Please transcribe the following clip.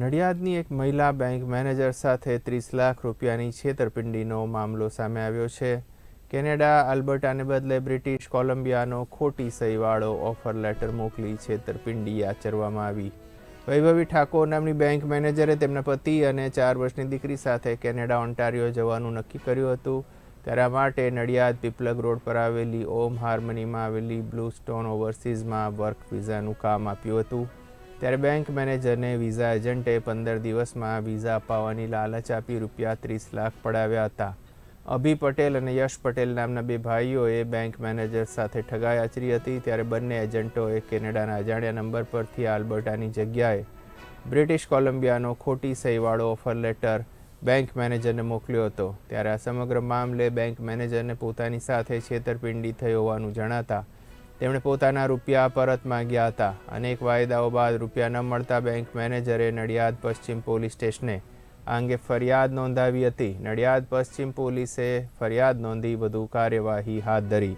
નડિયાદની એક મહિલા bank manager સાથે ત્રીસ લાખ રૂપિયાની છેતરપિંડીનો મામલો સામે આવ્યો છે. કેનેડા, આલ્બર્ટાને બદલે બ્રિટિશ કોલંબિયાનો ખોટી સહીવાળો ઓફર લેટર મોકલી છેતરપિંડી આચરવામાં આવી. વૈભવી ઠાકોર નામની બેંક મેનેજરે તેમના પતિ અને ચાર વર્ષની દીકરી સાથે કેનેડા, ઓન્ટારિયો જવાનું નક્કી કર્યું હતું. આ માટે નડિયાદ પીપલગ રોડ પર આવેલી ઓમ હાર્મનીમાં આવેલી બ્લુ સ્ટોન ઓવરસીઝમાં વર્ક વિઝાનું કામ આપ્યું હતું. ત્યારે બેંક મેનેજરને વિઝા એજન્ટે પંદર દિવસમાં વિઝા અપાવવાની લાલચ આપી રૂપિયા ત્રીસ લાખ પડાવ્યા હતા. અભી પટેલ અને યશ પટેલ નામના બે ભાઈઓએ બેંક મેનેજર સાથે ઠગાઈ આચરી હતી ત્યારે બંને એજન્ટોએ કેનેડાના અજાણ્યા નંબર પરથી આલ્બર્ટાની જગ્યાએ બ્રિટિશ કોલંબિયાનો ખોટી સહીવાળો ઓફર લેટર બેંક મેનેજરને મોકલ્યો હતો. ત્યારે આ સમગ્ર મામલે બેંક મેનેજરને પોતાની સાથે છેતરપિંડી થઈ હોવાનું જણાતા તેમણે પોતાના રૂપિયા પરત માંગ્યા હતા. અનેક વાયદાઓ બાદ રૂપિયા ન મળતા બેંક મેનેજરે નડિયાદ પશ્ચિમ પોલીસ સ્ટેશને આ અંગે ફરિયાદ નોંધાવી હતી. નડિયાદ પશ્ચિમ પોલીસે ફરિયાદ નોંધી વધુ કાર્યવાહી હાથ ધરી.